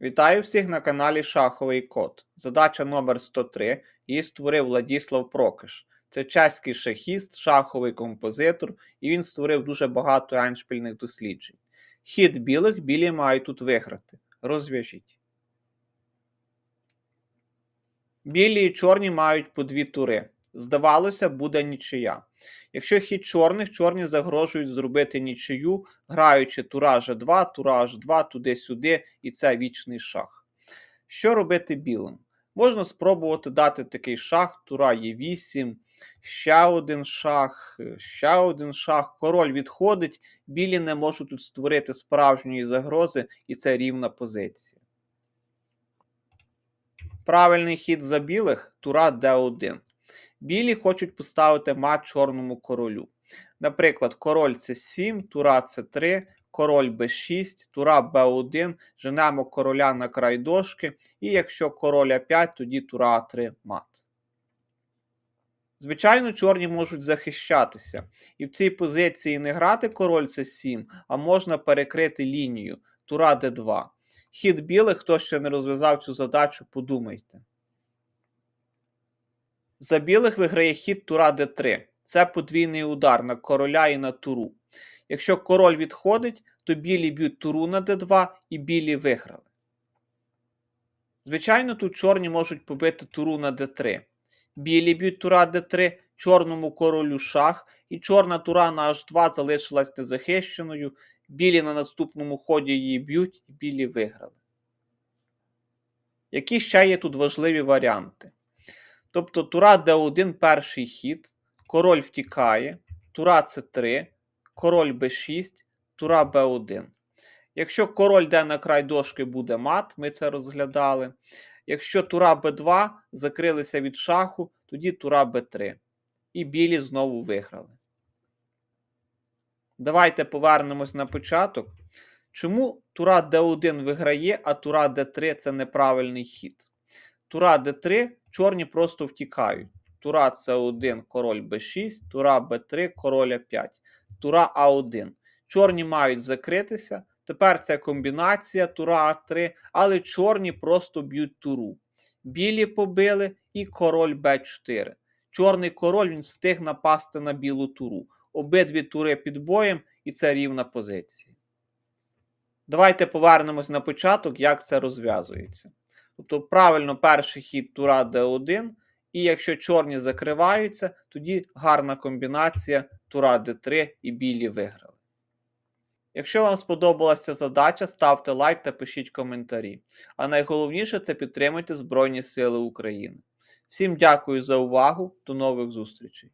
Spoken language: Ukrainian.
Вітаю всіх на каналі Шаховий Код. Задача номер 103 її створив Владіслав Прокиш. Це чеський шахіст, шаховий композитор, і він створив дуже багато еншпільних досліджень. Хід білих білі мають тут виграти. Розв'яжіть. Білі і чорні мають по дві тури. Здавалося, буде нічия. Якщо хід чорних, чорні загрожують зробити нічию, граючи тура G2, тура H2, туди-сюди, і це вічний шах. Що робити білим? Можна спробувати дати такий шах, тура Е8, ще один шах, ще один шах, король відходить, білі не можуть тут створити справжньої загрози, і це рівна позиція. Правильний хід за білих тура d1. Білі хочуть поставити мат чорному королю. Наприклад, король це 7, тура це 3, король b6, тура b1, женемо короля на край дошки, і якщо король а5, тоді тура а3 мат. Звичайно, чорні можуть захищатися. І в цій позиції не грати король це 7, а можна перекрити лінію тура d2. Хід білих, хто ще не розв'язав цю задачу, подумайте. За білих виграє хід тура d3. Це подвійний удар на короля і на туру. Якщо король відходить, то білі б'ють туру на d2 і білі виграли. Звичайно, тут чорні можуть побити туру на d3. Білі б'ють тура d3, чорному королю шах, і чорна тура на h2 залишилась незахищеною. Білі на наступному ході її б'ють, і білі виграли. Які ще є тут важливі варіанти? Тобто тура d1 перший хід, король втікає, тура c3, король b6, тура b1. Якщо король йде на край дошки, буде мат, ми це розглядали. Якщо тура b2 закрилися від шаху, тоді тура b3. І білі знову виграли. Давайте повернемось на початок. Чому тура d1 виграє, а тура d3 це неправильний хід? Тура d3 чорні просто втікають. Тура С1, король Б6, тура Б3, король А5, тура А1. Чорні мають закритися. Тепер це комбінація тура А3, але чорні просто б'ють туру. Білі побили і король Б4. Чорний король він встиг напасти на білу туру. Обидві тури під боєм, і це рівна позиція. Давайте повернемось на початок, як це розв'язується. Тобто, правильно перший хід тура d1, і якщо чорні закриваються, тоді гарна комбінація тура d3 і білі виграли. Якщо вам сподобалася задача, ставте лайк та пишіть коментарі. А найголовніше це підтримуйте Збройні Сили України. Всім дякую за увагу, до нових зустрічей!